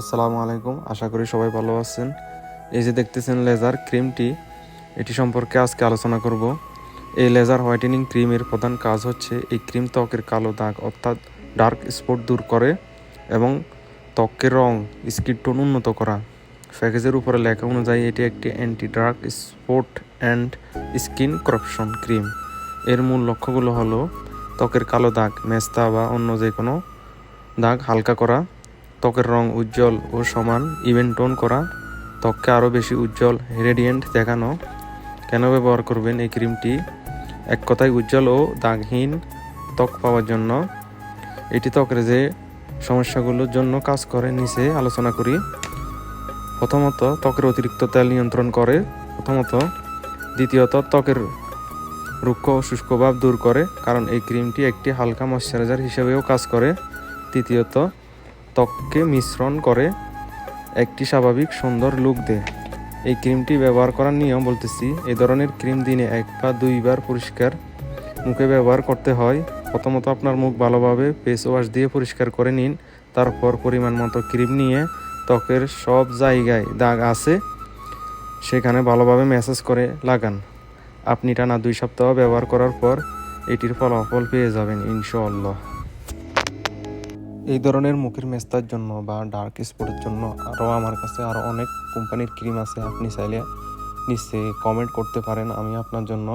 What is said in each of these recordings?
আসসালামু আলাইকুম। আশা করি সবাই ভালো আছেন। এই যে দেখতেছেন লেজার ক্রিমটি এটি সম্পর্কে আজকে আলোচনা করব। এই লেজার হোয়াইটেনিং ক্রিমের প্রধান কাজ হচ্ছে এই ক্রিম ত্বকের কালো দাগ, অর্থাৎ ডার্ক স্পট দূর করে এবং ত্বকের রং স্কিন টোন উন্নত করা। প্যাকেজের উপরে লেখা অনুযায়ী এটি একটি anti dark spot and skin correction cream এর মূল লক্ষ্যগুলো হলো ত্বকের কালো দাগ, মেস্তা বা অন্য যে কোনো দাগ হালকা করা ত্বকের রং উজ্জ্বল ও সমান ইভেন টোন করা, ত্বককে আরও বেশি উজ্জ্বল রেডিয়েন্ট দেখানো। কেন ব্যবহার করবেন এই ক্রিমটি? এক কথায় উজ্জ্বল ও দাগহীন ত্বক পাওয়ার জন্য। এটি ত্বকের যে সমস্যাগুলোর জন্য কাজ করে, নিচে আলোচনা করি। প্রথমত, ত্বকের অতিরিক্ত তেল নিয়ন্ত্রণ করে। প্রথমত, দ্বিতীয়ত, ত্বকের রুক্ষ ও শুষ্ক ভাব দূর করে, কারণ এই ক্রিমটি একটি হালকা ময়শ্চারাইজার হিসেবেও কাজ করে। তৃতীয়ত ত্বককে মিশ্রণ করে একটি স্বাভাবিক সুন্দর লুক দেয়। এই ক্রিমটি ব্যবহার করার নিয়ম বলতেছি এই ধরনের ক্রিম দিনে এক বা দুইবার পরিষ্কার মুখে ব্যবহার করতে হয়। প্রথমত আপনার মুখ ভালোভাবে ফেস ওয়াশ দিয়ে পরিষ্কার করে নিন, তারপর পরিমাণ মতো ক্রিম নিয়ে ত্বকের সব জায়গায় দাগ আছে, সেখানে ভালোভাবে ম্যাসাজ করে লাগান। আপনি টানা দুই সপ্তাহ ব্যবহার করার পর এটির ফলাফল পেয়ে যাবেন, ইনশাআল্লাহ। এই ধরনের মুখের মেস্তার জন্য বা ডার্ক স্পটের জন্য আরও আমার কাছে আরও অনেক কোম্পানির ক্রিম আছে। আপনি চাইলে নিচে কমেন্ট করতে পারেন, আমি আপনার জন্য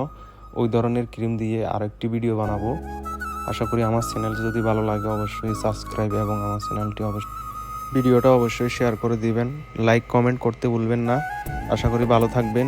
ওই ধরনের ক্রিম দিয়ে আরেকটি ভিডিও বানাবো। আশা করি আমার চ্যানেল যদি ভালো লাগে, অবশ্যই সাবস্ক্রাইব এবং আমার চ্যানেলটি অবশ্যই ভিডিওটা অবশ্যই শেয়ার করে দিবেন। লাইক কমেন্ট করতে ভুলবেন না। আশা করি ভালো থাকবেন।